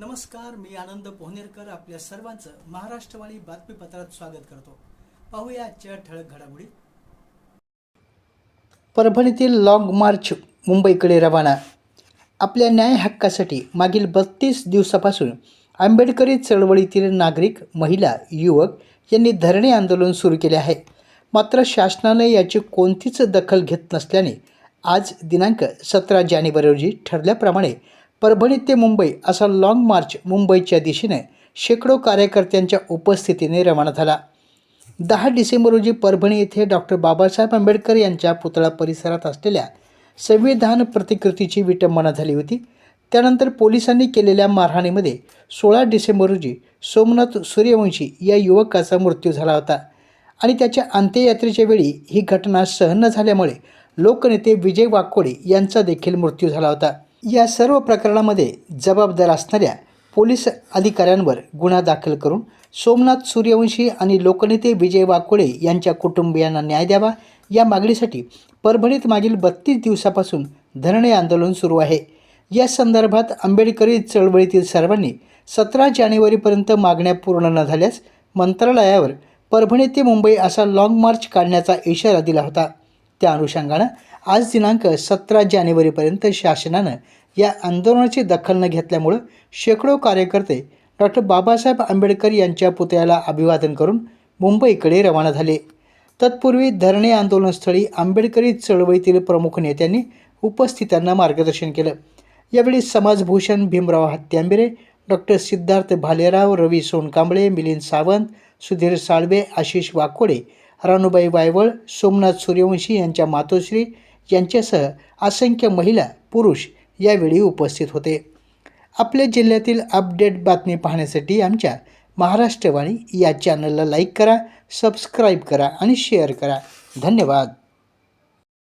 नमस्कार मी आनंद पोहनेरकर आपल्या सर्वांचं महाराष्ट्रवाणी बातमीपत्रात स्वागत करतो. पाहूया आजच्या ठळक घडामोडी. परभणीतील लाँग मार्च मुंबईकडे रवाना. आपल्या न्याय हक्कासाठी मागील बत्तीस दिवसापासून आंबेडकरी चळवळीतील नागरिक महिला युवक यांनी धरणे आंदोलन सुरू केले आहे. मात्र शासनाने याची कोणतीच दखल घेत नसल्याने आज दिनांक सतरा जानेवारी रोजी ठरल्याप्रमाणे परभणी ते मुंबई असा लाँग मार्च मुंबईच्या दिशेने शेकडो कार्यकर्त्यांच्या उपस्थितीने रवाना झाला. दहा डिसेंबर रोजी परभणी येथे डॉक्टर बाबासाहेब आंबेडकर यांच्या पुतळा परिसरात असलेल्या संविधान प्रतिकृतीची विटंबना झाली होती. त्यानंतर पोलिसांनी केलेल्या मारहाणीमध्ये सोळा डिसेंबर रोजी सोमनाथ सूर्यवंशी या युवकाचा मृत्यू झाला होता आणि त्याच्या अंत्ययात्रेच्या वेळी ही घटना सहन न झाल्यामुळे लोकनेते विजय वाकोडे यांचा देखील मृत्यू झाला होता. या सर्व प्रकरणामध्ये जबाबदार असणाऱ्या पोलीस अधिकाऱ्यांवर गुन्हा दाखल करून सोमनाथ सूर्यवंशी आणि लोकनेते विजय वाकोळे यांच्या कुटुंबियांना न्याय द्यावा या मागणीसाठी परभणीत मागील बत्तीस दिवसापासून धरणे आंदोलन सुरू आहे. या संदर्भात आंबेडकरी चळवळीतील सर्वांनी सतरा जानेवारीपर्यंत मागण्या पूर्ण न झाल्यास मंत्रालयावर परभणी ते मुंबई असा लाँग मार्च काढण्याचा इशारा दिला होता. त्या अनुषंगानं आज दिनांक सतरा जानेवारीपर्यंत शासनानं या आंदोलनाची दखल न घेतल्यामुळं शेकडो कार्यकर्ते डॉक्टर बाबासाहेब आंबेडकर यांच्या पुतळ्याला अभिवादन करून मुंबईकडे रवाना झाले. तत्पूर्वी धरणे आंदोलनस्थळी आंबेडकरी चळवळीतील प्रमुख नेत्यांनी उपस्थितांना मार्गदर्शन केलं. यावेळी समाजभूषण भीमराव हत्यांबिरे डॉक्टर सिद्धार्थ भालेराव रवी सोनकांबळे मिलिंद सावंत सुधीर साळवे आशिष वाकोडे रानूबाई वायवळ सोमनाथ सूर्यवंशी यांच्या मातोश्री यांच्यासह असंख्य महिला पुरुष यावेळी उपस्थित होते. आपल्या जिल्ह्यातील अपडेट बातमी पाहण्यासाठी आमच्या महाराष्ट्रवाणी या चॅनलला लाईक करा सबस्क्राईब करा आणि शेअर करा. धन्यवाद.